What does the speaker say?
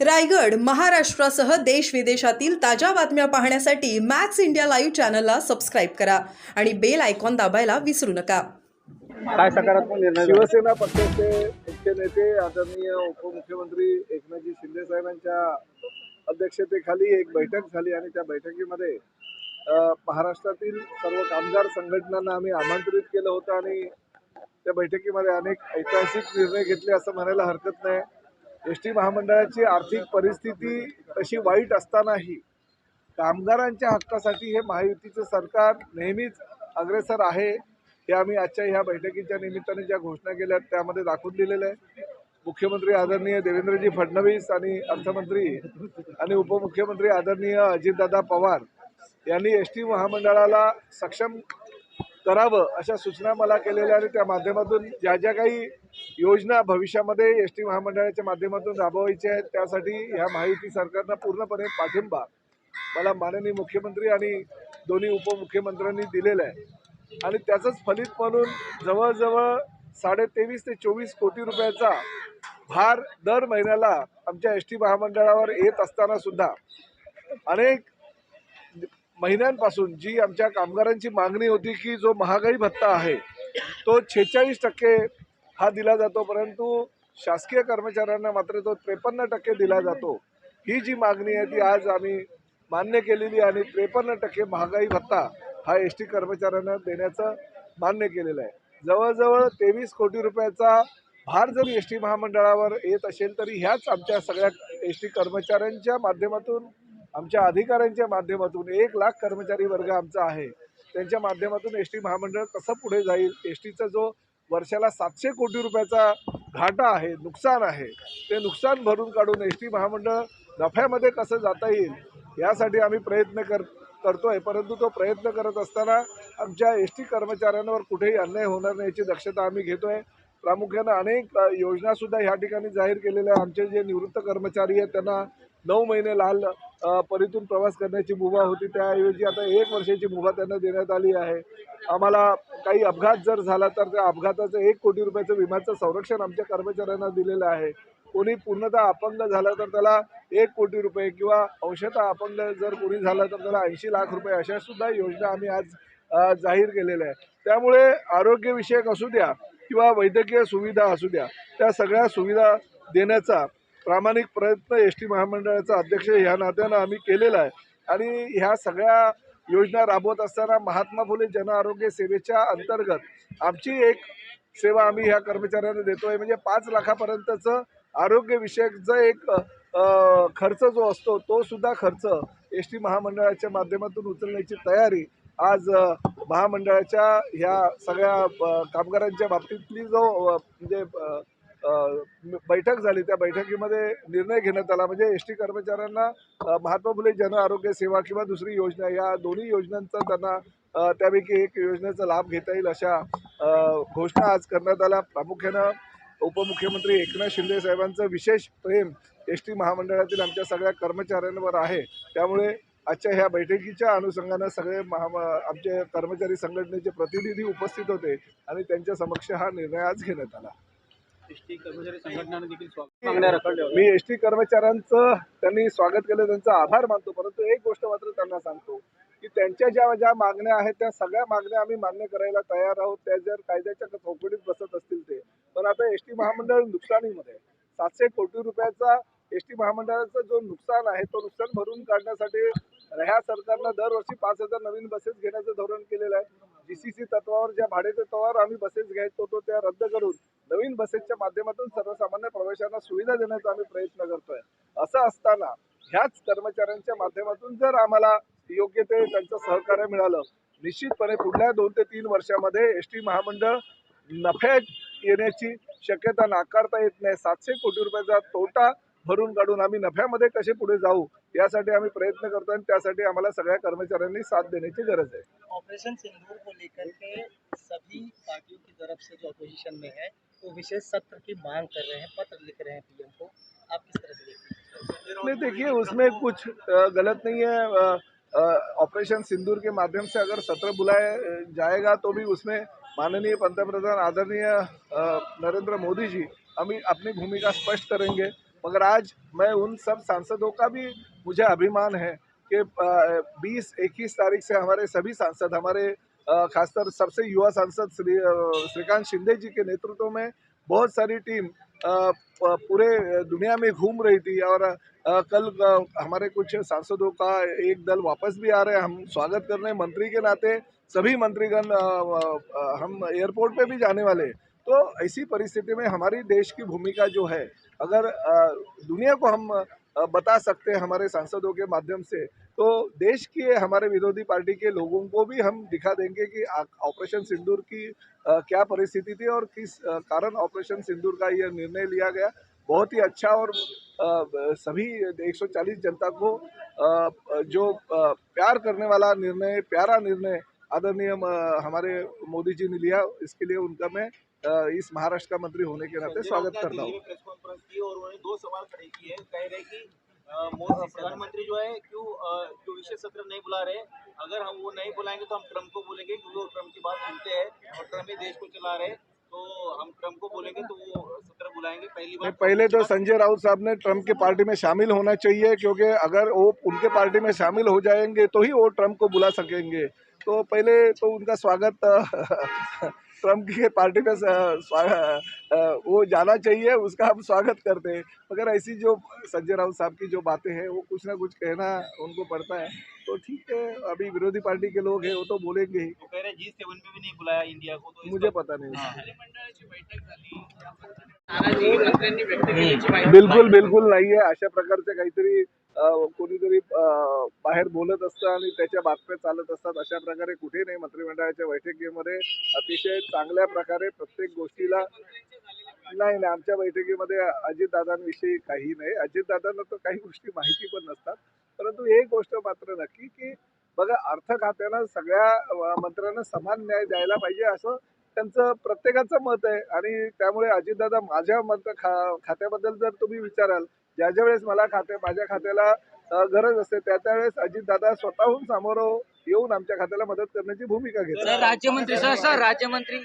रायगड महाराष्ट्रासह देश विदेशातील ताज्या बातम्या पाहण्यासाठी मॅक्स इंडिया लाईव्ह चॅनलला सबस्क्राईब करा आणि बेल आयकॉन दाबायला विसरू नका काय सकारात्मक निर्णय झाला? शिवसेना पक्षाचे मुख्य नेते आदरणीय उपमुख्यमंत्री एकनाथजी शिंदे साहेबांच्या अध्यक्षतेखाली एक बैठक झाली आणि त्या बैठकीमध्ये अ, महाराष्ट्रातील सर्व कामगार संघटनांना आम्ही आमंत्रित केलं होतं आणि त्या बैठकीमध्ये अनेक ऐतिहासिक निर्णय घेतले असं म्हणायला हरकत नाही एस टी महामंडळाची आर्थिक परिस्थिती तशी वाईट असतानाही कामगारांच्या हक्कासाठी हे महायुतीचं सरकार नेहमीच अग्रेसर आहे हे आम्ही आजच्या ह्या बैठकीच्या निमित्ताने ज्या घोषणा केल्या आहेत त्यामध्ये दाखवून दिलेलं आहे. मुख्यमंत्री आदरणीय देवेंद्रजी फडणवीस आणि अर्थमंत्री आणि उपमुख्यमंत्री आदरणीय अजितदादा पवार यांनी एस टी महामंडळाला सक्षम करावं अशा सूचना मला केलेल्या आणि त्या माध्यमातून ज्या ज्या काही योजना भविष्यामध्ये एस टी महामंडळाच्या माध्यमातून राबवायच्या आहेत त्यासाठी ह्या महायुती सरकारनं पूर्णपणे पाठिंबा मला माननीय मुख्यमंत्री आणि दोन्ही उपमुख्यमंत्र्यांनी दिलेलं आहे. आणि त्याचंच फलित म्हणून जवळजवळ साडे तेवीस ते चोवीस कोटी रुपयाचा भार दर महिन्याला आमच्या एस टी महामंडळावर येत असताना सुद्धा अनेक महिन्यांपासून जी आमच्या कामगारांची मागणी होती की जो महागाई भत्ता आहे तो छेचाळीस टक्के हा दिला जातो परंतु शासकीय कर्मचाऱ्यांना मात्र तो त्रेपन्न टक्के दिला जातो. ही जी मागणी आहे ती आज आम्ही मान्य केलेली आणि त्रेपन्न टक्के महागाई भत्ता हा एस टी कर्मचाऱ्यांना देण्याचं मान्य केलेलं आहे. जवळजवळ तेवीस कोटी रुपयाचा भार जरी एस टी महामंडळावर येत असेल तरी ह्याच आमच्या सगळ्या एस टी कर्मचाऱ्यांच्या माध्यमातून आमच्या अधिकाऱ्यांच्या माध्यमातून एक लाख कर्मचारी वर्ग आमचा आहे त्यांच्या माध्यमातून एस टी महामंडळ कसं पुढे जाईल? एस टीचा जो वर्षाला सातशे कोटी रुपयाचा घाटा आहे नुकसान आहे. ते नुकसान भरून काढून एस टी महामंडळ नफ्यामध्ये कसं जाता येईल यासाठी आम्ही प्रयत्न कर करतो आहे परंतु तो प्रयत्न करत असताना आमच्या एस टी कर्मचाऱ्यांवर कुठेही अन्याय होणार नाही याची दक्षता आम्ही घेतो आहे प्रामुख्यानं अनेक योजनासुद्धा ह्या ठिकाणी जाहीर केलेल्या आहे आमचे जे निवृत्त कर्मचारी आहेत त्यांना नऊ महिने लाल परीतून प्रवास करण्याची मुभा होती. त्याऐवजी आता एक वर्षाची मुभा त्यांना देण्यात आली आहे. आम्हाला काही अपघात जर झाला तर त्या अपघाताचं एक कोटी रुपयाचं विम्याचं संरक्षण आमच्या कर्मचाऱ्यांना दिलेलं आहे. कोणी पूर्णतः अपंग झाला तर त्याला एक कोटी रुपये किंवा अंशतः अपंग जर कोणी झालं तर त्याला ऐंशी लाख रुपये अशा सुद्धा योजना आम्ही आज जाहीर केलेल्या आहे त्यामुळे आरोग्यविषयक असू द्या किंवा वैद्यकीय सुविधा असू द्या त्या सगळ्या सुविधा देण्याचा प्रामाणिक प्रयत्न एस टी महामंडळाचा अध्यक्ष ह्या नात्यानं आम्ही केलेला आहे. आणि ह्या सगळ्या योजना राबवत असताना महात्मा फुले जनआरोग्य सेवेच्या अंतर्गत आमची एक सेवा आम्ही ह्या कर्मचाऱ्यांना देतोय. म्हणजे पाच लाखापर्यंतचं आरोग्यविषयकचा एक खर्च जो असतो तो सुद्धा खर्च एस टी महामंडळाच्या माध्यमातून उचलण्याची तयारी आज महामंडळाच्या ह्या सगळ्या कामगारांच्या बाबतीतली जो म्हणजे बैठक झाली. त्या बैठकीमध्ये निर्णय घेण्यात आला. म्हणजे एस टी कर्मचाऱ्यांना महात्मा फुले जन आरोग्य सेवा किंवा दुसरी योजना या दोन्ही योजनांचा त्यांना त्यापैकी एक योजनेचा लाभ घेता येईल अशा घोषणा आज करण्यात आल्या. प्रामुख्यानं उपमुख्यमंत्री एकनाथ शिंदे साहेबांचं विशेष प्रेम एस टी महामंडळातील आमच्या सगळ्या कर्मचाऱ्यांवर आहे. त्यामुळे आजच्या ह्या बैठकीच्या अनुषंगानं सगळे महा आमचे कर्मचारी संघटनेचे प्रतिनिधी उपस्थित होते आणि त्यांच्या समक्ष हा निर्णय आज घेण्यात आला. मी एस टी कर्मचाऱ्यांचं त्यांनी स्वागत केलं त्यांचा आभार मानतो. परंतु एक गोष्ट मात्र त्यांना सांगतो की त्यांच्या ज्या ज्या मागण्या आहेत त्या सगळ्या मागण्या आम्ही मान्य करायला तयार आहोत. त्या जर कायद्याच्या चौकटीत बसत असतील ते. पण आता एस टी महामंडळ नुकसानीमध्ये. सातशे कोटी रुपयाचा एस टी महामंडळाचं जो नुकसान आहे तो नुकसान भरून काढण्यासाठी ह्या सरकारनं दरवर्षी पाच हजार नवीन बसेस घेण्याचं धोरण केलेलं आहे. जीसीसी तत्वावर ज्या भाडेच्या तत्वावर आम्ही बसेस घ्यायचो होतो त्या रद्द करून नवीन बसेसच्या माध्यमातून सर्वसामान्य प्रवाशांना सुविधा देण्याचा आम्ही प्रयत्न करतोय. असं असताना ह्याच कर्मचाऱ्यांच्या माध्यमातून जर आम्हाला योग्य ते त्यांचं सहकार्य मिळालं निश्चितपणे पुढल्या दोन ते तीन वर्षामध्ये एस टी महामंडळ नफ्यात येण्याची शक्यता नाकारता येत नाही. सातशे कोटी रुपयाचा तोटा भरून काढून आम्ही नफ्यामध्ये कसे पुढे जाऊ यासाठी आम्ही प्रयत्न करतो आणि त्यासाठी आम्हाला सगळ्या कर्मचाऱ्यांनी साथ देण्याची गरज आहे. ऑपरेशन सिंदूर को लेकर के सभी पार्टियों की तरफ से जो अपोजिशन में है वो विशेष सत्र की मांग कर रहे हैं पत्र लिख रहे हैं पीएम को। आप किस तरह से देखते हैं? नहीं देखिए उसमें कुछ गलत नहीं है। ऑपरेशन सिंदूर के माध्यम से अगर सत्र बुलाया जाएगा तो भी उसमें माननीय पंतप्रधान आदरणीय नरेंद्र मोदी जी हम अपनी भूमिका स्पष्ट करेंगे। मगर आज मैं उन सब सांसदों का भी मुझे अभिमान है कि बीस, इक्कीस तारीख से हमारे सभी सांसद, हमारे खासकर सबसे युवा सांसद श्री श्रीकांत शिंदे जी के नेतृत्व में बहुत सारी टीम पूरे दुनिया में घूम रही थी और कल हमारे कुछ सांसदों का एक दल वापस भी आ रहे हैं हम स्वागत कर रहे हैं मंत्री के नाते सभी मंत्रीगण हम एयरपोर्ट पे भी जाने वाले हैं। तो ऐसी परिस्थिति में हमारी देश की भूमिका जो है, अगर दुनिया को हम बता सकते हैं हमारे सांसदों के माध्यम से तो देश के हमारे विरोधी पार्टी के लोगों को भी हम दिखा देंगे कि ऑपरेशन सिंदूर की क्या परिस्थिति थी और किस कारण ऑपरेशन सिंदूर का यह निर्णय लिया गया। बहुत ही अच्छा और सभी 140 जनता को जो प्यार करने वाला निर्णय, प्यारा निर्णय आदरणीय हमारे मोदी जी ने लिया। इसके लिए उनका मैं इस महाराष्ट्र का मंत्री होने के नाते स्वागत करता हूँ। प्रेस कॉन्फ्रेंस की और उन्होंने दो सवाल खड़े किए कह रहे कि प्रधानमंत्री जो है क्यों क्यों विशेष सत्र नहीं बुला रहे अगर हम वो नहीं बुलाएँगे तो हम ट्रंप को बोलेंगे क्योंकि वो ट्रंप की बात सुनते हैं और ट्रंप ही देश को चला रहे तो हम ट्रंप को बोलेंगे तो वो सत्र बुलाएँगे पहली तो संजय राउत साहब ने ट्रंप की पार्टी में शामिल होना चाहिए क्योंकि अगर वो उनके पार्टी में शामिल हो जाएँगे तो ही वो ट्रंप को बुला सकेंगे। तो पहले तो उनका स्वागत ट्रंप की पार्टी में वो जाना चाहिए उसका हम स्वागत करते हैं। मगर ऐसी जो संजय राउत साहब की जो बातें हैं वो कुछ ना कुछ कहना उनको पड़ता है। तो ठीक है अभी विरोधी पार्टी के लोग हैं वो तो बोलेंगे ही। नहीं तो मुझे पता नहीं। बिल्कुल बिलकुल बिलकुल नाही आहे अशा प्रकारचे काहीतरी कोणीतरी बाहेर बोलत असतं आणि त्याच्या बातम्या चालत असतात अशा प्रकारे कुठे नाही मंत्रिमंडळाच्या बैठकीमध्ये अतिशय चांगल्या प्रकारे प्रत्येक गोष्टीला नाही नाही आमच्या बैठकीमध्ये अजितदादांविषयी काही नाही. अजितदादांना तर काही गोष्टी माहिती पण नसतात. परंतु एक गोष्ट मात्र नक्की की बघा अर्थ खात्यानं सगळ्या मंत्र्यांना समान न्याय द्यायला पाहिजे असं त्यांचं प्रत्येकाचं मत आहे. आणि त्यामुळे अजितदादा माझ्या मत खा खात्याबद्दल जर तुम्ही विचाराल ज्या ज्या वेळेस मला खाते माझ्या खात्याला गरज असते त्या त्यावेळेस अजितदादा स्वतःहून समोर येऊन आमच्या खात्याला मदत करण्याची भूमिका सर राज्यमंत्री सर सर राज्यमंत्री.